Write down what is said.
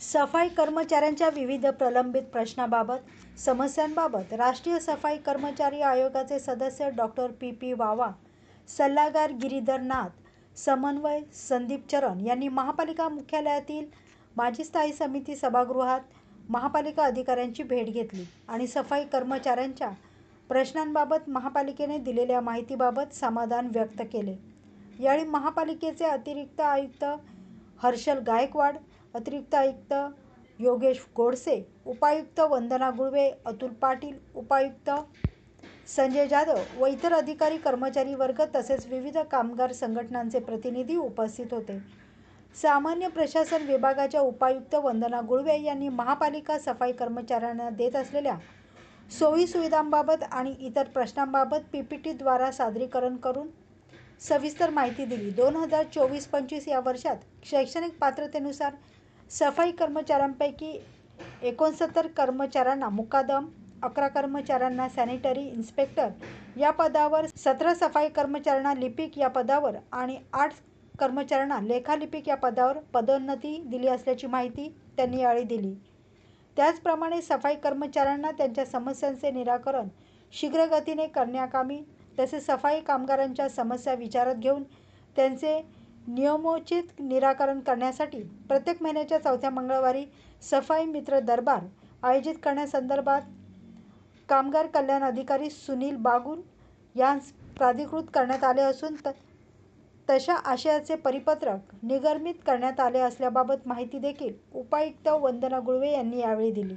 सफाई कर्मचाऱ्यांच्या विविध प्रलंबित प्रश्नांबाबत समस्यांबाबत राष्ट्रीय सफाई कर्मचारी आयोगाचे सदस्य डॉक्टर पी पी वावा सल्लागार गिरीधर नाथ समन्वय संदीप चरण यांनी महापालिका मुख्यालयातील माजी स्थायी समिती सभागृहात महापालिका अधिकाऱ्यांची भेट घेतली आणि सफाई कर्मचाऱ्यांच्या प्रश्नांबाबत महापालिकेने दिलेल्या माहितीबाबत समाधान व्यक्त केले. यावेळी महापालिकेचे अतिरिक्त आयुक्त हर्षल गायकवाड अतिरिक्त आयुक्त योगेश गोडसे उपायुक्त वंदना गुळवे अतुल पाटील उपायुक्त संजय जाधव व इतर अधिकारी कर्मचारी वर्ग तसेच विविध कामगार संघटनांचे प्रतिनिधी उपस्थित होते. सामान्य प्रशासन विभागाच्या उपायुक्त वंदना गुळवे यांनी महापालिका सफाई कर्मचाऱ्यांना देत असलेल्या सोयी सुविधांबाबत आणि इतर प्रश्नांबाबत पी पी टीद्वारा सादरीकरण करून सविस्तर माहिती दिली. दोन हजार चोवीस पंचवीस या वर्षात शैक्षणिक पात्रतेनुसार सफाई कर्मचाऱ्यांपैकी एकोणसत्तर कर्मचाऱ्यांना मुकादम अकरा कर्मचाऱ्यांना सॅनिटरी इन्स्पेक्टर या पदावर सतरा सफाई कर्मचाऱ्यांना लिपिक या पदावर आणि आठ कर्मचाऱ्यांना लेखालिपिक या पदावर पदोन्नती दिली असल्याची माहिती त्यांनी यावेळी दिली. त्याचप्रमाणे सफाई कर्मचाऱ्यांना त्यांच्या समस्यांचे निराकरण शीघ्रगतीने करण्याकामी तसेच सफाई कामगारांच्या समस्या विचारात घेऊन त्यांचे नियमोचित निराकरण करण्यासाठी प्रत्येक महिन्याच्या चौथ्या मंगळवारी सफाई मित्र दरबार आयोजित करण्यासंदर्भात कामगार कल्याण अधिकारी सुनील बागुल यांस प्राधिकृत करण्यात आले असून त तशा आशयाचे परिपत्रक निर्गमित करण्यात आले असल्याबाबत माहिती देखील उपायुक्त वंदना गुळवे यांनी यावेळी दिली.